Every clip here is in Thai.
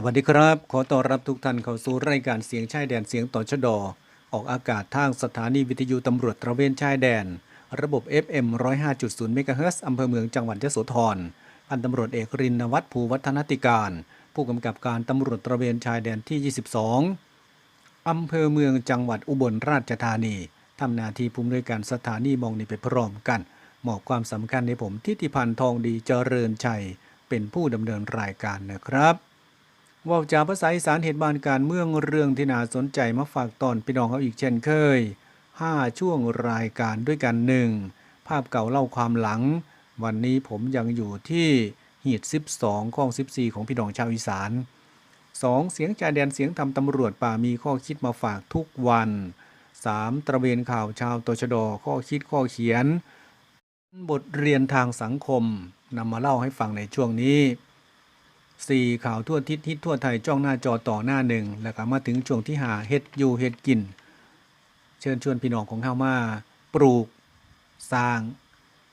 สวัสดีครับ ขอต้อนรับทุกท่านเข้าสู่รายการเสียงชายแดนเสียงต่อชดอออกอากาศทางสถานีวิทยุตำรวจตระเวนชายแดน ระบบ FM 105.0 เมกะเฮิรตซ์อำเภอเมืองจังหวัดยโสธรพันตำรวจเอกรินวัฒน์ภูวัฒนติการ ผู้กำกับการตำรวจตระเวนชายแดนที่ 22 อำเภอเมืองจังหวัดอุบลราชธานีทำหน้าที่ผู้อำนวยการสถานีมองนี่ไปพร้อมกันมอบความสำคัญในผมทิติพันธ์ทองดีเจริญชัย เป็นผู้ดำเนินรายการนะครับ ว่าจากภาษาอีสานเหตุบานการเมืองเรื่องที่น่าสนใจมาฝากตอนพี่น้องเขาอีกเช่นเคย 5 ช่วงรายการด้วยกันหนึ่งภาพเก่าเล่าความหลัง วันนี้ผมยังอยู่ที่หีด12ข้อง14 ของพี่น้องชาวอีสาน 2. เสียงจ่าแดนเสียงทำตำรวจป่ามีข้อคิดมาฝากทุกวัน 3. ตระเวนข่าวชาวตชดข้อคิดข้อเขียน บทเรียนทางสังคมนำมาเล่าให้ฟังในช่วงนี้ 4. ข่าวทั่วทิศฮิตทั่วไทยจ้องหน้าจอต่อหน้าหนึ่งแล้วก็มาถึงช่วงที่หาเฮ็ดอยู่เฮ็ดกิน เชิญชวนพี่น้องของเข้ามาปลูก สร้าง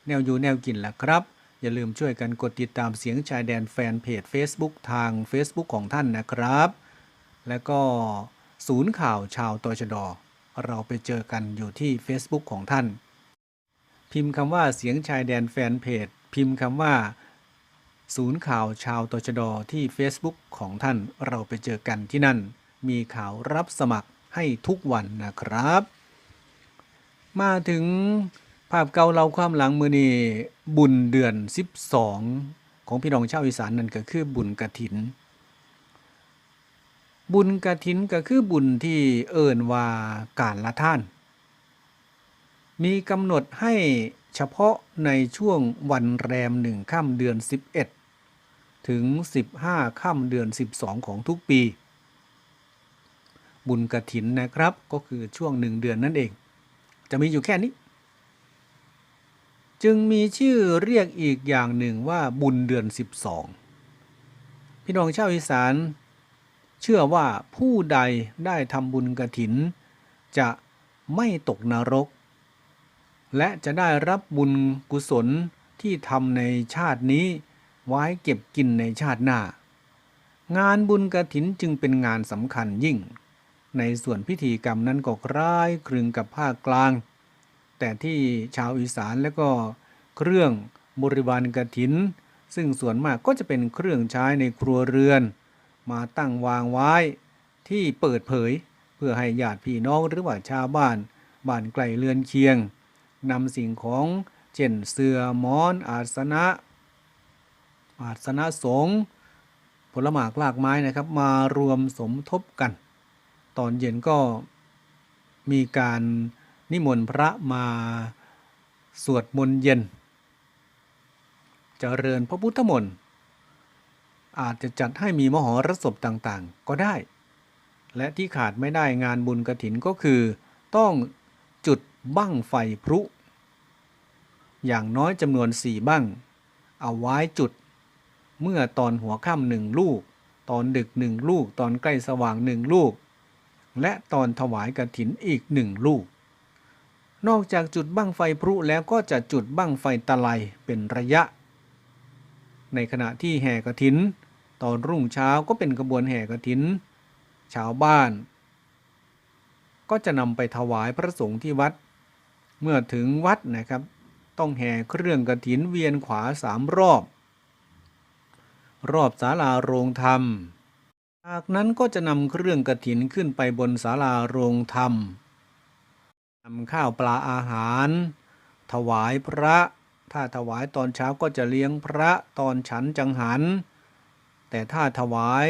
แนวอยู่แนวกินล่ะครับ อย่าลืมช่วยกันกดติดตามเสียงชายแดนแฟนเพจ Facebook ทาง Facebook ของท่านนะครับ แล้วก็ศูนย์ข่าวชาวตชดเราไปเจอกันอยู่ที่ Facebook ของท่าน พิมพ์คำว่าเสียงชายแดนแฟนเพจ พิมพ์คำว่า ศูนย์ข่าวชาวตชดที่ Facebook ของท่านเราไปเจอกันที่นั่น มีข่าวรับสมัครให้ทุกวันนะครับ มาถึงภาพเก่าเราความหลังมือนีบุญเดือน 12 ของพี่น้องชาวอีสานนั่นก็คือบุญกระถิน บุญกระถินก็คือบุญที่เอิ่นว่าการละท่าน มีกำหนดให้ เฉพาะในช่วงวันแรมหนึ่งค่ำเดือน 11 ถึง 15ค่ำเดือน 12 ของทุกปี บุญกระถินนะครับก็คือช่วงหนึ่งเดือนนั่นเอง จะมีอยู่แค่นี้ จึงมีชื่อเรียกอีกอย่างหนึ่งว่าบุญเดือน 12 พี่น้องชาวอีสานเชื่อว่าผู้ใดได้ทำบุญกระถิน จะไม่ตกนรก และจะได้รับบุญกุศลที่ทำในชาตินี้ ไว้เก็บกินในชาติหน้า งานบุญกระถินจึงเป็นงานสำคัญยิ่ง ในส่วนพิธีกรรมนั้นก็คล้ายคลึงกับภาคกลาง แต่ที่ชาวอีสานและก็เครื่องบริวารกระถิน ซึ่งส่วนมากก็จะเป็นเครื่องใช้ในครัวเรือน มาตั้งวางไว้ที่เปิดเผย เพื่อให้ญาติพี่น้องหรือว่าชาวบ้านบ้านไกลเรือนเคียง นำสิ่งของเช่นเสือหมอน อาสนะ อาสนะสงผลหมากลากไม้นะครับมารวมสมทบกัน ตอนเย็นก็มีการนิมนต์พระมาสวดมนต์เย็นเจริญพระพุทธมนต์อาจจะจัดให้มีมหรสพต่างๆ ก็ได้ และที่ขาดไม่ได้งานบุญกระถินก็คือ ต้องจุดบั้งไฟพลุ อย่างน้อยจำนวนสี่บั้งเอาไว้จุด เมื่อตอนหัวค่ำหนึ่งลูก ตอนดึกหนึ่งลูก ตอนใกล้สว่างหนึ่งลูก และตอนถวายกระถินอีกหนึ่งลูก นอกจากจุดบั้งไฟพลุแล้วก็จะจุดบั้งไฟตะไลเป็นระยะ ในขณะที่แห่กระถิน ตอนรุ่งเช้าก็เป็นกระบวนแห่กระถิน ชาวบ้าน ก็จะนำไปถวายพระสงฆ์ที่วัด เมื่อถึงวัดนะครับ ต้องแห่เครื่องกระถินเวียนขวาสามรอบ รอบศาลาโรงธรรม จากนั้นก็จะนำเครื่องกระถินขึ้นไปบนศาลาโรงธรรมนำข้าวปลาอาหาร ถวายพระ ถ้าถวายตอนเช้าก็จะเลี้ยงพระตอนฉันจังหัน แต่ถ้าถวาย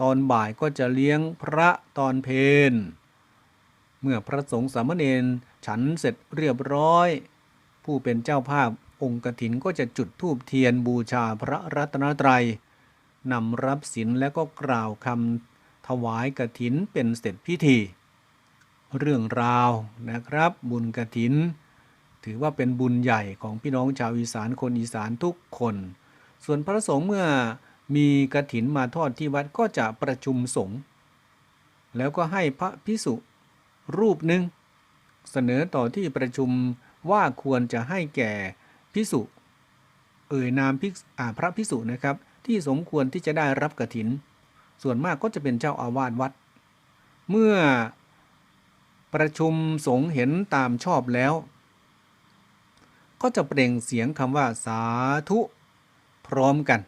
ตอนบ่ายก็จะเลี้ยงพระตอนเพนเมื่อพระสงฆ์สามเณรฉันเสร็จเรียบร้อย ผู้เป็นเจ้าภาพองค์กถินก็จะจุดธูปเทียนบูชาพระรัตนตรัยนำรับศีลแล้วก็กล่าวคำถวายกถินเป็นเสร็จพิธี เรื่องราวนะครับบุญกถิน ถือว่าเป็นบุญใหญ่ของพี่น้องชาวอีสานคนอีสานทุกคน ส่วนพระสงฆ์เมื่อมีกถินมาทอดที่วัดก็จะประชุมสงฆ์แล้วก็ให้พระพิสุรูปหนึ่งเสนอต่อที่ประชุม ว่าควรจะให้แก่พิสุเอ่ยนามภิพระพิสุนะครับ ที่สมควรที่จะได้รับกระถิน ส่วนมากก็จะเป็นเจ้าอาวาสวัด เมื่อประชุมสงเห็นตามชอบแล้ว ก็จะเปล่งเสียงคำว่าสาธุ พร้อมกัน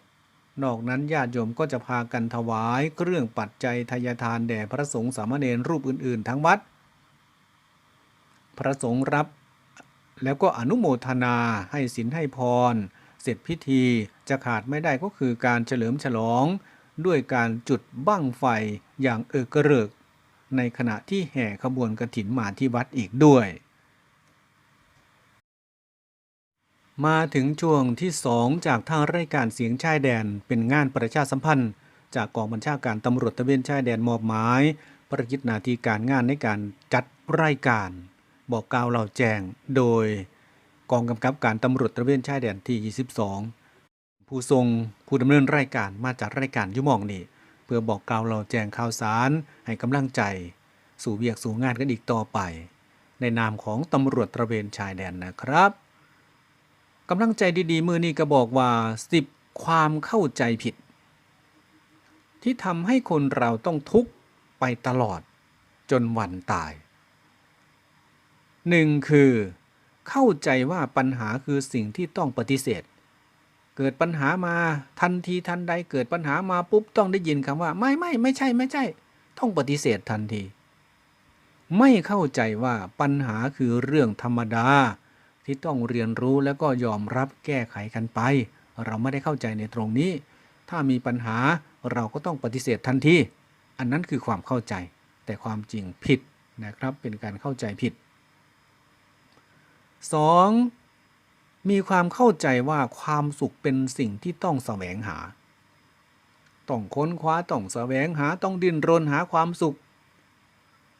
นอกนั้นญาติโยมก็จะพากันถวายเครื่องปัจจัยทายทานแด่พระสงฆ์สามเณรรูปอื่น ๆ ทั้งวัด พระสงฆ์รับ แล้วก็อนุโมทนาให้สินให้พร เสร็จพิธีจะขาดไม่ได้ก็คือการเฉลิมฉลอง ด้วยการจุดบั้งไฟอย่างเอกเริก ในขณะที่แห่ขบวนกระถินมาที่วัดอีกด้วย มาถึงช่วงที่2จากทางรายการเสียงชายแดนเป็นงานประชาสัมพันธ์ จากกองบัญชาการตำรวจตะเวนชายแดนมอบหมายประกิจหนาทีการงานในการจัดรายการ บอกกล่าวเหล่าแจ้งโดยกองกำกับการตำรวจตระเวนชายแดนที่ 22 ผู้ทรงผู้ดำเนินรายการมาจากรายการยุมองนี่เพื่อบอกกล่าวเหล่าแจ้งข่าวสารให้กำลังใจ สู่เวียกสู่งานกันอีกต่อไป ในนามของตำรวจตระเวนชายแดนนะครับกำลังใจดีๆ มือนี้ก็บอกว่า 10 ความเข้าใจผิด ที่ทำให้คนเราต้องทุกข์ไปตลอดจนวันตาย 1. คือ เข้าใจว่าปัญหาคือสิ่งที่ต้องปฏิเสธ เกิดปัญหามาทันทีทันใดเกิดปัญหามาปุ๊บต้องได้ยินคำว่า ไม่ไม่ไม่ใช่ไม่ใช่ ต้องปฏิเสธทันที ไม่เข้าใจว่าปัญหาคือเรื่องธรรมดา ที่ต้องเรียนรู้แล้วก็ยอมรับแก้ไขกันไป เราไม่ได้เข้าใจในตรงนี้ ถ้ามีปัญหาเราก็ต้องปฏิเสธทันทีอันนั้นคือความเข้าใจ แต่ความจริงผิดนะครับเป็นการเข้าใจผิด 2. มีความเข้าใจว่าความสุขเป็นสิ่งที่ต้องแสวงหา ต้องค้นคว้าต้องแสวงหาต้องดิ้นรนหาความสุข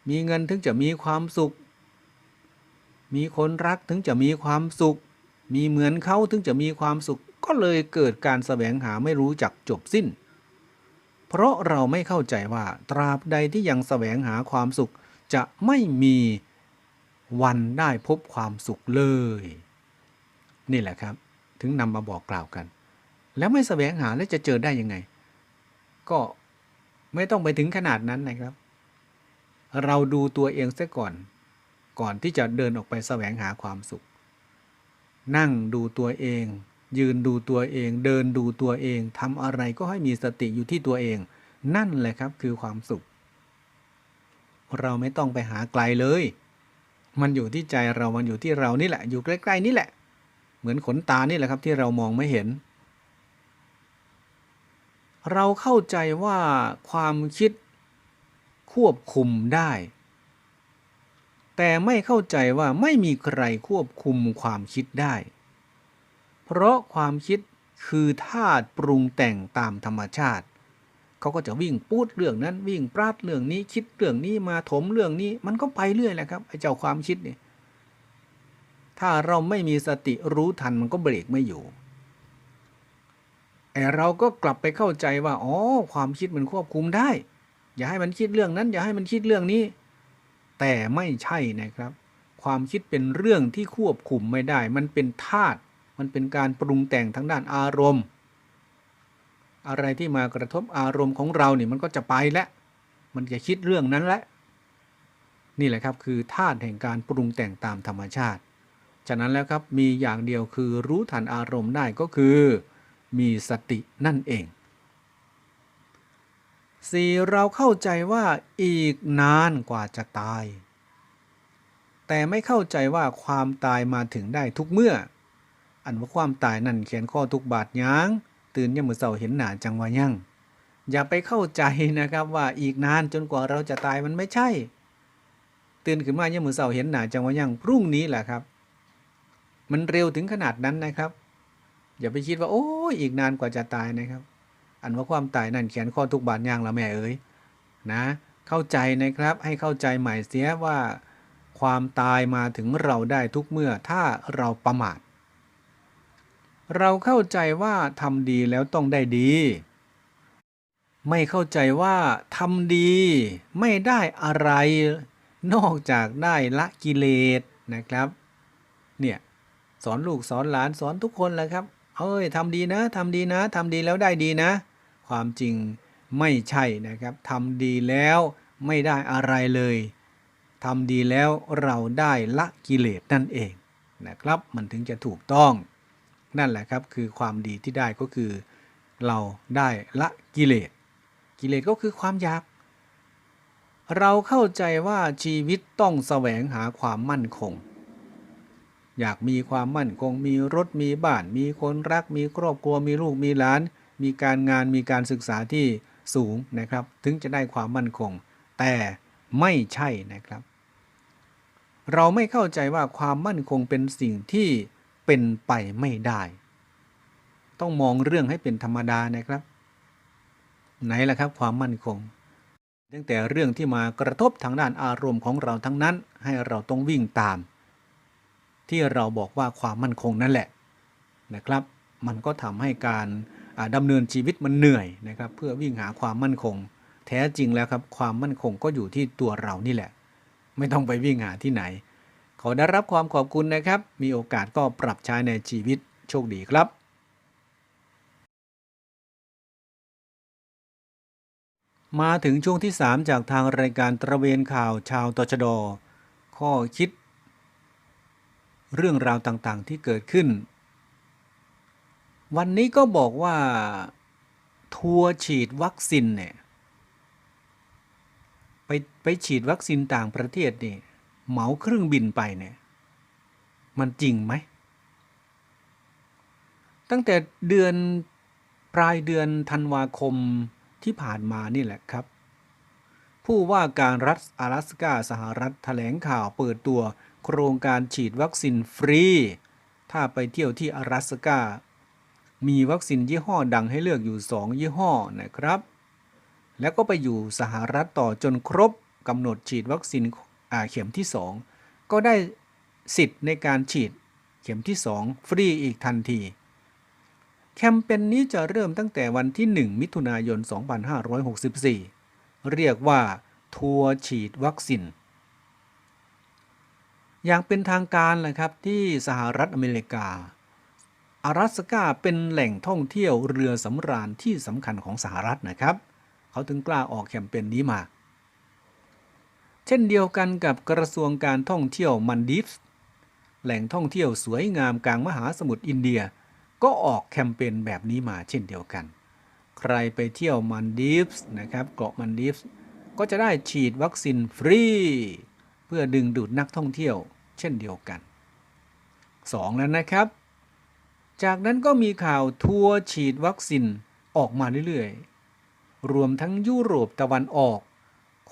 มีเงินถึงจะมีความสุข มีคนรักถึงจะมีความสุข มีเหมือนเขาถึงจะมีความสุข ก็เลยเกิดการแสวงหาไม่รู้จักจบสิ้น เพราะเราไม่เข้าใจว่าตราบใดที่ยังแสวงหาความสุขจะไม่มี วันได้พบความสุขเลย นี่แหละครับ ถึงนำมาบอกกล่าวกัน แล้วไม่แสวงหาแล้วจะเจอได้ยังไง ก็ไม่ต้องไปถึงขนาดนั้นนะครับ เราดูตัวเองซะก่อน ก่อนที่จะเดินออกไปแสวงหาความสุข นั่งดูตัวเอง ยืนดูตัวเอง เดินดูตัวเองทำอะไรก็ให้มีสติอยู่ที่ตัวเอง นั่นแหละครับคือความสุข เราไม่ต้องไปหาไกลเลย มันอยู่ที่ใจเรามันอยู่ที่เรานี่แหละ อยู่ใกล้ ๆ นี่แหละ เหมือนขนตานี่แหละครับที่เรามองไม่เห็น เราเข้าใจว่าความคิดควบคุมได้ แต่ไม่เข้าใจว่าไม่มีใครควบคุมความคิดได้ เพราะความคิดคือธาตุปรุงแต่งตามธรรมชาติ เขาก็จะวิ่งปูดเรื่องนั้น วิ่งปราดเรื่องนี้คิดเรื่องนี้มาถมเรื่องนี้ มันก็ไปเรื่อยแหละครับไอ้เจ้าความคิดเนี่ยถ้าเราไม่มีสติรู้ทันมันก็เบรกไม่อยู่แต่เราก็กลับไปเข้าใจว่าอ๋อความคิดมันควบคุมได้ อย่าให้มันคิดเรื่องนั้น อย่าให้มันคิดเรื่องนี้ แต่ไม่ใช่นะครับ ความคิดเป็นเรื่องที่ควบคุมไม่ได้ มันเป็นธาตุมันเป็นการปรุงแต่งทางด้านอารมณ์ อะไรที่มากระทบอารมณ์ของเราเนี่ยมันก็จะไปแล้วมันจะคิดเรื่องนั้นแหละ นี่แหละครับคือธาตุแห่งการปรุงแต่งตามธรรมชาติ ฉะนั้นแล้วครับมีอย่างเดียวคือรู้ทันอารมณ์ได้ก็คือ มีสตินั่นเองสี่เราเข้าใจว่าอีกนานกว่าจะตาย แต่ไม่เข้าใจว่าความตายมาถึงได้ทุกเมื่อ อันว่าความตายนั่นเขียนข้อทุกบาทยาง ตื่นยามมือเสาเห็นหนาจังว่ายั่งอย่าไปเข้าใจนะครับว่าอีกนานจนกว่าเราจะตายมันไม่ใช่ ตื่นขึ้นมายามมือเสาเห็นหนาจังว่ายั่งพรุ่งนี้แหละครับ มันเร็วถึงขนาดนั้นนะครับ อย่าไปคิดว่าโอ้ยอีกนานกว่าจะตายนะครับ อันว่าความตายนั่นเขียนข้อทุกบาทย่างละแม่เอ๋ยนะเข้าใจนะครับให้เข้าใจใหม่เสียว่าความตายมาถึงเราได้ทุกเมื่อถ้าเราประมาท เราเข้าใจว่าทำดีแล้วต้องได้ดี ไม่เข้าใจว่าทำดีไม่ได้อะไร นอกจากได้ละกิเลสนะครับ เนี่ยสอนลูกสอนหลานสอนทุกคนแหละครับ เอ้ยทำดีนะทำดีนะทำดีแล้วได้ดีนะ ความจริงไม่ใช่นะครับทำดีแล้วไม่ได้อะไรเลยทำดีแล้วเราได้ละกิเลสนั่นเองนะครับ มันถึงจะถูกต้อง นั่นแหละครับ คือความดีที่ได้ก็คือ เราได้ละกิเลส กิเลสก็คือความอยาก เราเข้าใจว่าชีวิตต้องแสวงหาความมั่นคง อยากมีความมั่นคง มีรถมีบ้าน มีคนรัก มีครอบครัว มีลูกมีหลาน มีการงานมีการศึกษาที่สูงนะครับ ถึงจะได้ความมั่นคง แต่ไม่ใช่นะครับ เราไม่เข้าใจว่าความมั่นคงเป็นสิ่งที่ เป็นไปไม่ได้ ต้องมองเรื่องให้เป็นธรรมดานะครับ ไหนล่ะครับความมั่นคง ตั้งแต่เรื่องที่มากระทบทางด้านอารมณ์ของเราทั้งนั้น ให้เราต้องวิ่งตาม ที่เราบอกว่าความมั่นคงนั่นแหละนะครับ มันก็ทำให้การอ่าดำเนินชีวิตมันเหนื่อยนะครับ เพื่อวิ่งหาความมั่นคง แท้จริงแล้วครับ ความมั่นคงก็อยู่ที่ตัวเรานี่แหละ ไม่ต้องไปวิ่งหาที่ไหน ขอได้รับความขอบคุณนะครับ มีโอกาสก็ปรับใช้ในชีวิตโชคดีครับ มาถึงช่วงที่ 3 จากทางรายการตระเวนข่าวชาวตชด ข้อคิด เรื่องราวต่างๆที่เกิดขึ้น วันนี้ก็บอกว่า ทัวร์ฉีดวัคซีนเนี่ยไปไปฉีดวัคซีนต่างประเทศนี่ เหมาเครื่องบินไปเนี่ย มันจริงไหม ตั้งแต่เดือนปลายเดือนธันวาคมที่ผ่านมานี่แหละครับ ผู้ว่าการรัฐ阿拉斯กาสหรัฐแถลงข่าวเปิดตัวโครงการฉีดวัคซีนฟรี ถ้าไปเที่ยวที่阿拉斯กา มีวัคซีนยี่ห้อดังให้เลือกอยู่ 2 ยี่ห้อนะครับ แล้วก็ไปอยู่สหรัฐต่อจนครบกำหนดฉีดวัคซีนอ่า เข็มที่ 2 ก็ได้สิทธิ์ในการฉีดเข็มที่ 2 ฟรีอีกทันที แคมเปญนนี้จะเริ่มตั้งแต่วันที่ 1 มิถุนายน 2564 เรียกว่า ทัวร์ฉีดวัคซีนอย่างเป็นทางการเลยครับที่สหรัฐอเมริกา อารัสกาเป็นแหล่งท่องเที่ยวเรือสำราญที่สำคัญของสหรัฐนะครับ เขาถึงกล้าออกแคมเปญนนี้มา เช่นเดียวกันกับกระทรวงการท่องเที่ยวมันดิฟส์แหล่งท่องเที่ยวสวยงามกลางมหาสมุทรอินเดีย ก็ออกแคมเปญแบบนี้มาเช่นเดียวกัน ใครไปเที่ยวมันดิฟส์นะครับเกาะมันดิฟส์ก็จะได้ฉีดวัคซีนฟรี เพื่อดึงดูดนักท่องเที่ยว เช่นเดียวกัน 2 แล้วนะครับ จากนั้นก็มีข่าวทัวร์ฉีดวัคซีนออกมาเรื่อยๆ รวมทั้งยุโรปตะวันออก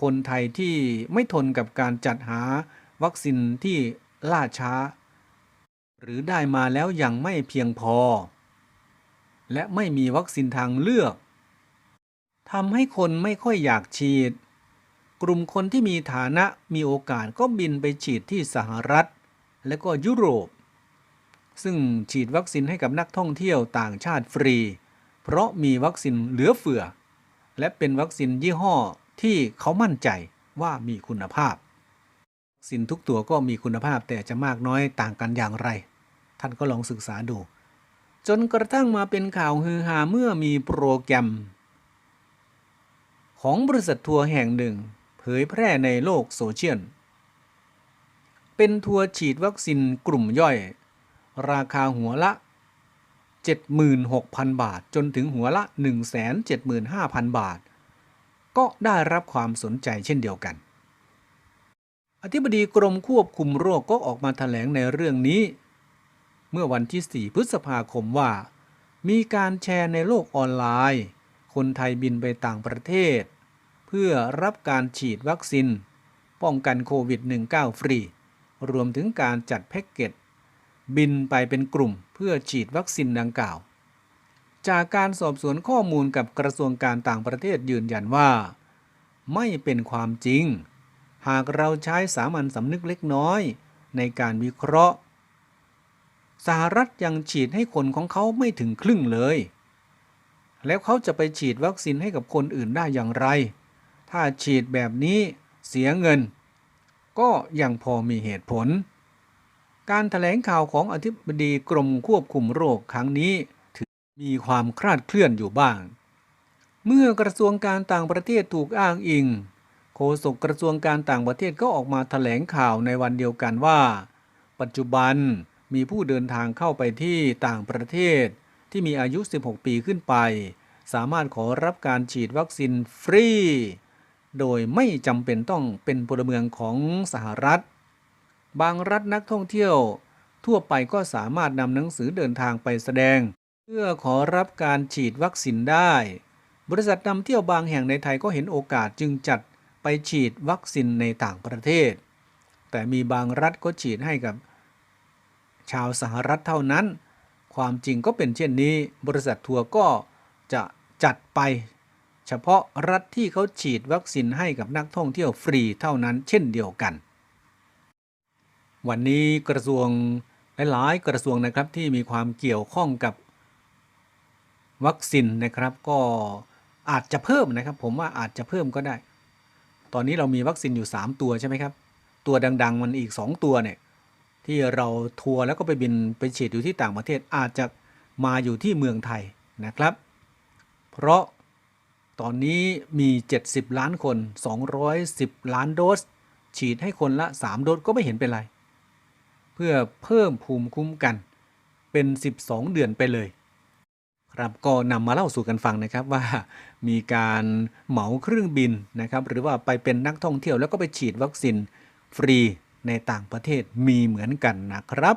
คนไทยที่ไม่ทนกับการจัดหาวัคซีนที่ล่าช้า หรือได้มาแล้วยังไม่เพียงพอ และไม่มีวัคซีนทางเลือกทำให้คนไม่ค่อยอยากฉีด กลุ่มคนที่มีฐานะมีโอกาสก็บินไปฉีดที่สหรัฐ และก็ยุโรป ซึ่งฉีดวัคซีนให้กับนักท่องเที่ยวต่างชาติฟรี เพราะมีวัคซีนเหลือเฟือ และเป็นวัคซีนยี่ห้อ ที่เขามั่นใจว่ามีคุณภาพวัคซีนทุกตัวก็มีคุณภาพแต่จะมากน้อยต่างกันอย่างไร ท่านก็ลองศึกษาดู จนกระทั่งมาเป็นข่าวฮือฮาเมื่อมีโปรแกรม ของบริษัททัวร์แห่งหนึ่ง เผยแพร่ในโลกโซเชียล เป็นทัวร์ฉีดวัคซีนกลุ่มย่อย ราคาหัวละ 76,000 บาท จนถึงหัวละ 175,000 บาท ก็ได้รับความสนใจเช่นเดียวกัน อธิบดีกรมควบคุมโรคก็ออกมาแถลงในเรื่องนี้ เมื่อวันที่ 4 พฤษภาคมว่า มีการแชร์ในโลกออนไลน์ คนไทยบินไปต่างประเทศ เพื่อรับการฉีดวัคซีนป้องกันโควิด -19 ฟรี รวมถึงการจัดแพ็กเกจบินไปเป็นกลุ่มเพื่อฉีดวัคซีนดังกล่าว จากการสอบสวนข้อมูลกับกระทรวงการต่างประเทศยืนยันว่า ไม่เป็นความจริง หากเราใช้สามัญสำนึกเล็กน้อย ในการวิเคราะห์ สหรัฐยังฉีดให้คนของเขาไม่ถึงครึ่งเลย แล้วเขาจะไปฉีดวัคซีนให้กับคนอื่นได้อย่างไร ถ้าฉีดแบบนี้เสียเงิน ก็ยังพอมีเหตุผล การถแถลงข่าวของอธิบดีกรมควบคุมโรคครั้งนี้ มีความคลาดเคลื่อนอยู่บ้าง เมื่อกระทรวงการต่างประเทศถูกอ้างอิง โฆษกกระทรวงการต่างประเทศก็ออกมาแถลงข่าวในวันเดียวกันว่า ปัจจุบันมีผู้เดินทางเข้าไปที่ต่างประเทศ ที่มีอายุ 16 ปีขึ้นไป สามารถขอรับการฉีดวัคซีนฟรี โดยไม่จำเป็นต้องเป็นพลเมืองของสหรัฐ บางรัฐนักท่องเที่ยว ทั่วไปก็สามารถนำหนังสือเดินทางไปแสดง พื่อขอรับการฉีดวัคซีนได้ บริษัทนำเที่ยวบางแห่งในไทยก็เห็นโอกาสจึงจัดไปฉีดวัคซีนในต่างประเทศ แต่มีบางรัฐก็ฉีดให้กับ ชาวสหรัฐเท่านั้น ความจริงก็เป็นเช่นนี้ บริษัททัวร์ก็จะจัดไป เฉพาะรัฐที่เขาฉีดวัคซีนให้กับนักท่องเที่ยวฟรีเท่านั้นเช่นเดียวกัน วันนี้กระทรวงหลายๆกระทรวงนะครับที่มีความเกี่ยวข้องกับ วัคซีนนะครับก็อาจจะเพิ่มนะครับ ผมว่าอาจจะเพิ่มก็ได้ ตอนนี้เรามีวัคซีนอยู่ 3 ตัวใช่ไหมครับ ตัวดัง ๆ มันอีก 2 ตัวเนี่ยที่เราทัวร์แล้วก็ไปบินไปฉีดอยู่ที่ต่างประเทศอาจจะมาอยู่ที่เมืองไทยนะครับ เพราะตอนนี้มี 70 ล้านคน 210 ล้านโดส ฉีดให้คนละ 3 โดสก็ไม่เห็นเป็นไร เพื่อเพิ่มภูมิคุ้มกันเป็น 12 เดือนไปเลย ครับก็นำมาเล่าสู่กันฟังนะครับว่ามีการเหมาเครื่องบินนะครับหรือว่าไปเป็นนักท่องเที่ยวแล้วก็ไปฉีดวัคซีนฟรีในต่างประเทศมีเหมือนกันนะครับ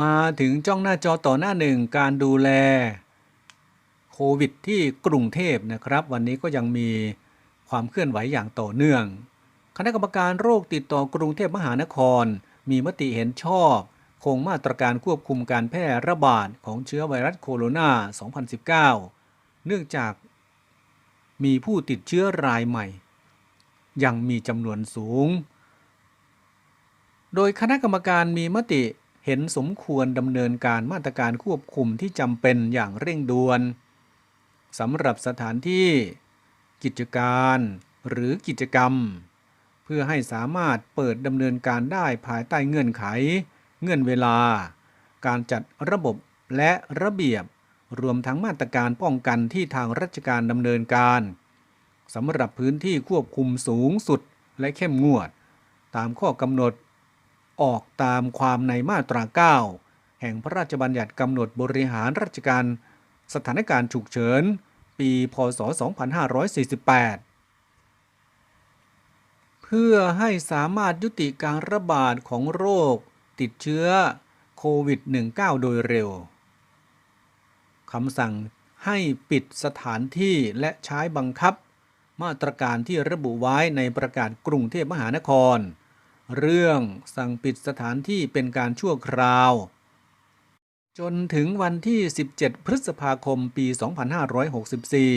มาถึงจ้องหน้าจอต่อหน้าหนึ่งการดูแลโควิดที่กรุงเทพนะครับ วันนี้ก็ยังมีความเคลื่อนไหวอย่างต่อเนื่อง คณะกรรมการโรคติดต่อกรุงเทพมหานคร มีมติเห็นชอบ คงมาตรการควบคุมการแพร่ระบาดของเชื้อไวรัสโคโรนา 2019 เนื่องจากมีผู้ติดเชื้อรายใหม่ ยังมีจำนวนสูง โดยคณะกรรมการมีมติเห็นสมควรดำเนินการมาตรการควบคุมที่จำเป็นอย่างเร่งด่วนสำหรับสถานที่ กิจการหรือกิจกรรม เพื่อให้สามารถเปิดดำเนินการได้ภายใต้เงื่อนไข เงื่อนเวลา การจัดระบบและระเบียบ รวมทั้งมาตรการป้องกันที่ทางราชการดำเนินการสำหรับพื้นที่ควบคุมสูงสุดและเข้มงวด ตามข้อกำหนด ออกตามความในมาตรา 9 แห่งพระราชบัญญัติกำหนดบริหารราชการ สถานการณ์ฉุกเฉิน ปี พศ 2548เพื่อให้สามารถยุติการระบาดของโรค ติดเชื้อโควิด -19 โดยเร็วคำสั่งให้ปิดสถานที่และใช้บังคับ มาตรการที่ระบุไว้ในประกาศกรุงเทพมหานคร เรื่องสั่งปิดสถานที่เป็นการชั่วคราว จนถึงวันที่ 17 พฤษภาคมปี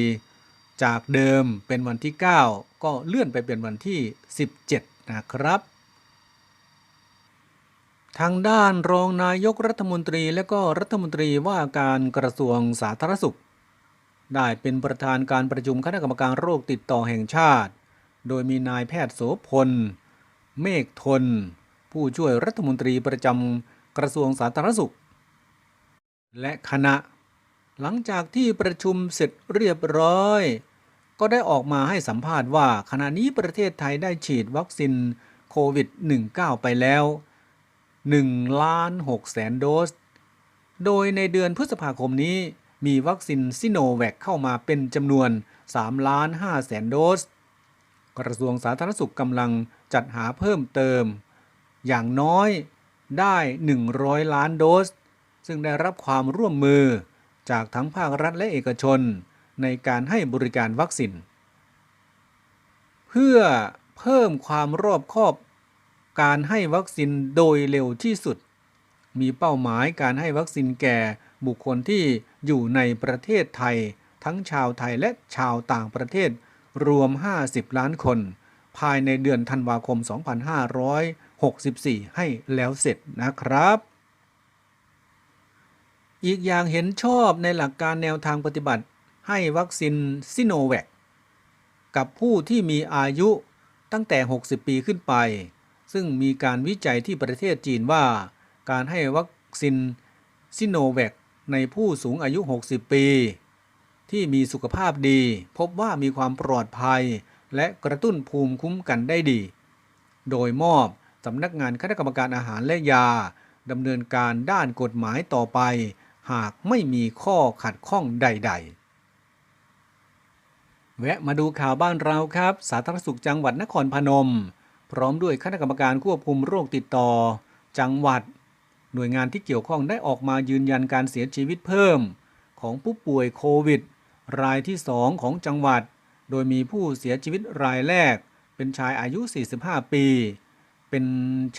2564 จากเดิมเป็นวันที่ 9 ก็เลื่อนไปเป็นวันที่ 17 นะครับ ทางด้านรองนายกรัฐมนตรีและก็รัฐมนตรีว่าการกระทรวงสาธารณสุข ได้เป็นประธานการประชุมคณะกรรมการโรคติดต่อแห่งชาติ โดยมีนายแพทย์โสพล เมฆทน ผู้ช่วยรัฐมนตรีประจำกระทรวงสาธารณสุข และคณะ หลังจากที่ประชุมเสร็จเรียบร้อย ก็ได้ออกมาให้สัมภาษณ์ว่าขณะนี้ประเทศไทยได้ฉีดวัคซีนโควิด -19 ไปแล้ว 1 ล้าน6แสนโดส โดยในเดือนพฤษภาคมนี้ มีวัคซีนซิโนแวคเข้ามาเป็นจำนวน 3 ล้าน5แสนโดส กระทรวงสาธารณสุขกำลังจัดหาเพิ่มเติม อย่างน้อยได้ 100 ล้านโดส ซึ่งได้รับความร่วมมือจากทั้งภาครัฐและเอกชน ในการให้บริการวัคซีน เพื่อเพิ่มความรอบคอบ การให้วัคซีนโดยเร็วที่สุด มีเป้าหมายการให้วัคซีนแก่บุคคลที่อยู่ในประเทศไทย ทั้งชาวไทยและชาวต่างประเทศ รวม 50 ล้านคน ภายในเดือนธันวาคม 2564 ให้แล้วเสร็จนะครับอีกอย่างเห็นชอบในหลักการแนวทางปฏิบัติให้วัคซีนซิโนแวคกับผู้ที่มีอายุตั้งแต่ 60 ปีขึ้นไป ซึ่งมีการวิจัยที่ประเทศจีนว่า การให้วัคซีนซิโนแวคในผู้สูงอายุ 60 ปี ที่มีสุขภาพดี พบว่ามีความปลอดภัย และกระตุ้นภูมิคุ้มกันได้ดี โดยมอบสำนักงานคณะกรรมการอาหารและยาดำเนินการด้านกฎหมายต่อไป หากไม่มีข้อขัดข้องใด ๆแวะมาดูข่าวบ้านเราครับ สาธารณสุขจังหวัดนครพนม พร้อมด้วยคณะกรรมการควบคุมโรคติดต่อ จังหวัด หน่วยงานที่เกี่ยวข้องได้ออกมายืนยันการเสียชีวิตเพิ่ม ของผู้ป่วยโควิด รายที่ 2 ของจังหวัด โดยมีผู้เสียชีวิตรายแรก เป็นชายอายุ 45 ปี เป็น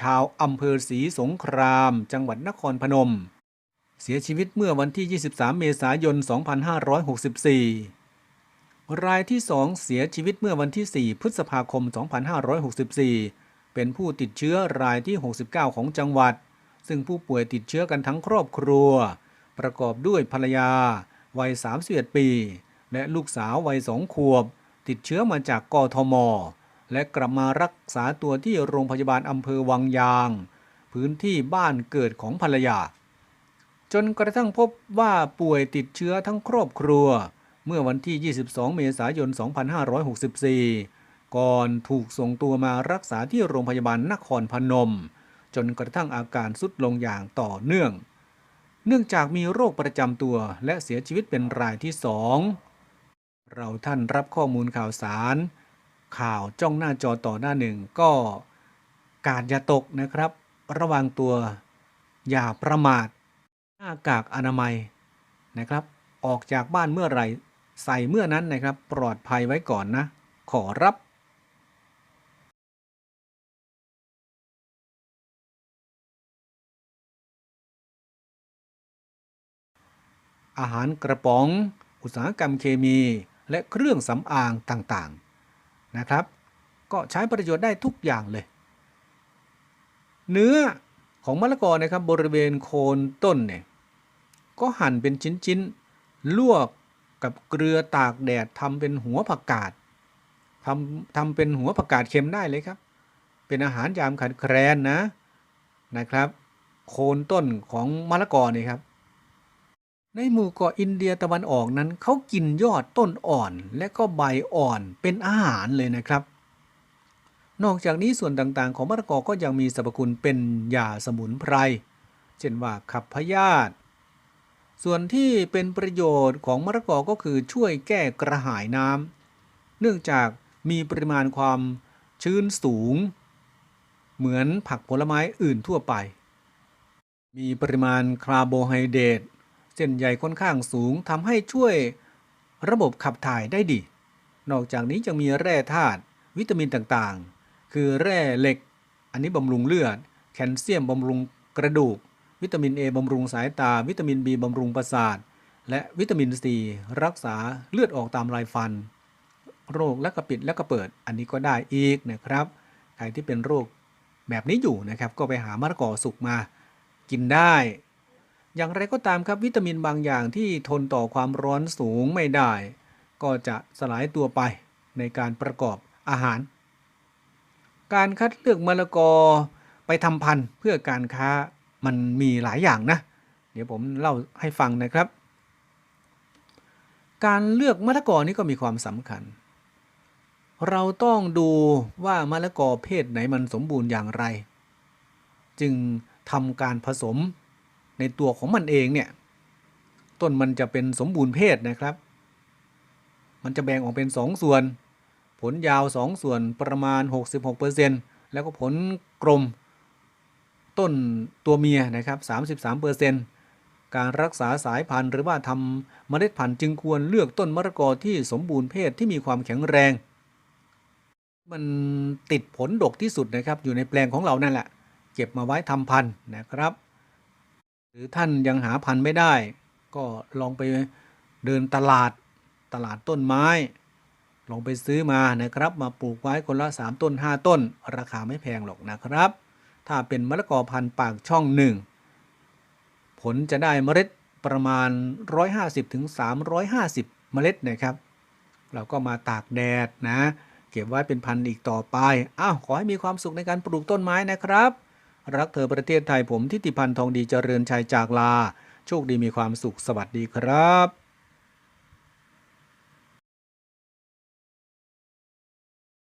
ชาวอำเภอศรีสงคราม จังหวัดนครพนม เสียชีวิตเมื่อวันที่ 23 เมษายน 2564 รายที่ 2 เสียชีวิตเมื่อวันที่ 4 พฤษภาคม 2564 เป็นผู้ติดเชื้อรายที่ 69 ของจังหวัด ซึ่งผู้ป่วยติดเชื้อกันทั้งครอบครัว ประกอบด้วยภรรยา วัย 31 ปี และลูกสาววัย 2 ขวบ ติดเชื้อมาจากกทม และกลับมารักษาตัวที่โรงพยาบาลอำเภอวังยาง พื้นที่บ้านเกิดของภรรยา จนกระทั่งพบว่าป่วยติดเชื้อทั้งครอบครัว เมื่อวันที่ 22 เมษายน 2564 ก่อนถูกส่งตัวมารักษาที่โรงพยาบาลนครพนม จนกระทั่งอาการสุดลงอย่างต่อเนื่อง เนื่องจากมีโรคประจำตัวและเสียชีวิตเป็นรายที่สองเราท่านรับข้อมูลข่าวสาร ข่าวจ้องหน้าจอต่อหน้าหนึ่งก็กาดอย่าตกนะครับ ระวังตัว อย่าประมาทหน้ากากอนามัยนะครับ ออกจากบ้านเมื่อไหร่ ใส่เมื่อนั้นนะครับ ปลอดภัยไว้ก่อนนะ ขอรับอาหารกระป๋อง อุตสาหกรรมเคมี และเครื่องสำอางต่างๆนะครับ ก็ใช้ประโยชน์ได้ทุกอย่างเลย เนื้อของมะละกอนะครับบริเวณโคนต้นเนี่ยก็หั่นเป็นชิ้นๆ ลวก กับเกลือตากแดดทำเป็นหัวผักกาดทำทำเป็นหัวผักกาดเค็มได้เลยครับ เป็นอาหารยามขัดแคลนนะนะครับ โคนต้นของมะละกอนี่ครับ ในหมู่เกาะอินเดียตะวันออกนั้นเขากินยอดต้นอ่อนและก็ใบอ่อนเป็นอาหารเลยนะครับ นอกจากนี้ส่วนต่างๆ ของมะละกอก็ยังมีสรรพคุณเป็นยาสมุนไพร เช่นว่าขับพยาธิ ส่วนที่เป็นประโยชน์ของมะละกอก็คือช่วยแก้กระหายน้ำเนื่องจากมีปริมาณความชื้นสูง เหมือนผักผลไม้อื่นทั่วไป มีปริมาณคาร์โบไฮเดรตเส้นใยค่อนข้างสูงทำให้ช่วยระบบขับถ่ายได้ดี นอกจากนี้ยังมีแร่ธาตุวิตามินต่างๆ คือแร่เหล็ก อันนี้บำรุงเลือด แคลเซียมบำรุงกระดูก วิตามิน A บำรุงสายตา วิตามิน B บำรุงประสาท และวิตามิน C รักษาเลือดออกตามลายฟัน โรคและกระปิดและกระเปิด อันนี้ก็ได้อีกนะครับ ใครที่เป็นโรคแบบนี้อยู่นะครับ ก็ไปหามะละกอสุกมา กินได้ อย่างไรก็ตามครับวิตามินบางอย่างที่ทนต่อความร้อนสูงไม่ได้ ก็จะสลายตัวไปในการประกอบอาหาร การคัดเลือกมะละกอไปทำพันธุ์เพื่อการค้า มันมีหลายอย่างนะ เดี๋ยวผมเล่าให้ฟังนะครับ การเลือกมะละกอนี่ก็มีความสำคัญ เราต้องดูว่ามะละกอเพศไหนมันสมบูรณ์อย่างไร จึงทำการผสมในตัวของมันเองเนี่ย ต้นมันจะเป็นสมบูรณ์เพศนะครับ มันจะแบ่งออกเป็น 2ส่วน ผลยาว 2 ส่วนประมาณ 66%แล้วก็ผลกลม ต้นตัวเมียนะครับ33%การรักษาสายพันธุ์หรือว่าทำเมล็ดพันธุ์จึงควรเลือกต้นมะละกอที่สมบูรณ์เพศที่มีความแข็งแรง มันติดผลดกที่สุดนะครับอยู่ในแปลงของเรานั่นแหละ เก็บมาไว้ทำพันธุ์นะครับ หรือท่านยังหาพันธุ์ไม่ได้ ก็ลองไปเดินตลาดตลาดต้นไม้ ลองไปซื้อมานะครับ มาปลูกไว้คนละ 3 ต้น 5 ต้น ราคาไม่แพงหรอกนะครับ ถ้าเป็นมะละกอพันธุ์ปากช่องหนึ่งผลจะได้เมล็ดประมาณ 150ถึง350 เมล็ดนะครับ เราก็มาตากแดดนะ เก็บไว้เป็นพันธุ์อีกต่อไป อ้าวขอให้มีความสุขในการปลูกต้นไม้นะครับ รักเธอประเทศไทยผมทิติพันธ์ทองดีเจริญชัยจากลา โชคดีมีความสุขสวัสดีครับ